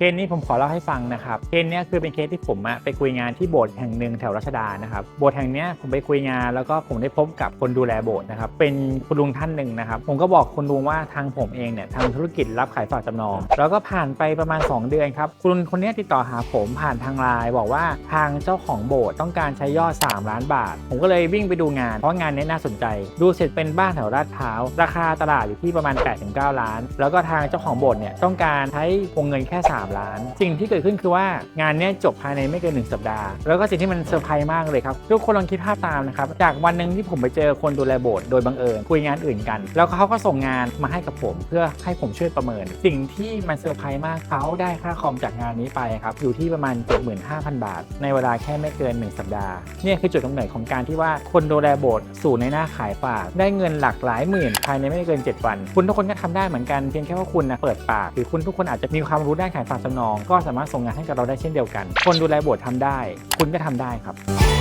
เคสนี้ผมขอเล่าให้ฟังนะครับเคสนี้คือเป็นเคสที่ผมอะไปคุยงานที่โบสถ์แห่งหนึ่งแถวรัชดานะครับโบสถ์แห่งนี้ผมไปคุยงานแล้วก็ผมได้พบกับคนดูแลโบสถ์นะครับเป็นคุณลุงท่านหนึ่งนะครับผมก็บอกคุณลุงว่าทางผมเองเนี่ยทำธุรกิจรับขายฝากจำนอง แล้วก็ผ่านไปประมาณ 2 เดือนครับคุณคนนี้ติดต่อหาผมผ่านทางไลน์บอกว่าทางเจ้าของโบสถ์ต้องการใช้ยอด 3 ล้านบาท ผมก็เลยวิ่งไปดูงาน เพราะงานนี้น่าสนใจ ดูเสร็จเป็นบ้านแถวลาดพร้าวราคาตลาดอยู่ที่ประมาณ8-9ล้าน แล้วก็ทางเจ้าของโบสถ์เนี่ยต้องการใช้วงเงินแค่ 3ล้าน สิ่งที่เกิดขึ้นคือว่างานนี้จบภายในไม่เกิน 1 สัปดาห์ แล้วก็สิ่งที่มันเซอร์ไพรส์มากเลยครับ ทุกคนลองคิดภาพตามนะครับ จากวันหนึ่งที่ผมไปเจอคนดูแลโบสถ์โดยบังเอิญคุยงานอื่นกัน แล้วเขาก็ส่งงานมาให้กับผม เพื่อให้ผมช่วยประเมิน สิ่งที่มันเซอร์ไพรส์มากเขาได้ค่าคอมจากงานนี้ไปครับอยู่ที่ประมาณ 75,000 บาท ในเวลาแค่ไม่เกิน 1 สัปดาห์เนี่ยคือจุดกำเนิดของการที่ว่าคนดูแลโบสถ์สู่ในหน้าขายฝาก ได้เงินหลักหลายหมื่นภายในไม่เกิน 7 วัน คุณทุกคนก็ทำได้เหมือนกันเพียงแค่ว่าคุณนะเปิดปากหรือคุณทุกคนอาจจะมีความรู้ด้านขายฝากจำนอง ก็สามารถส่งงานให้กับเราได้เช่นเดียวกัน คนดูแลโบสถ์ทำได้ คุณก็ทำได้ครับ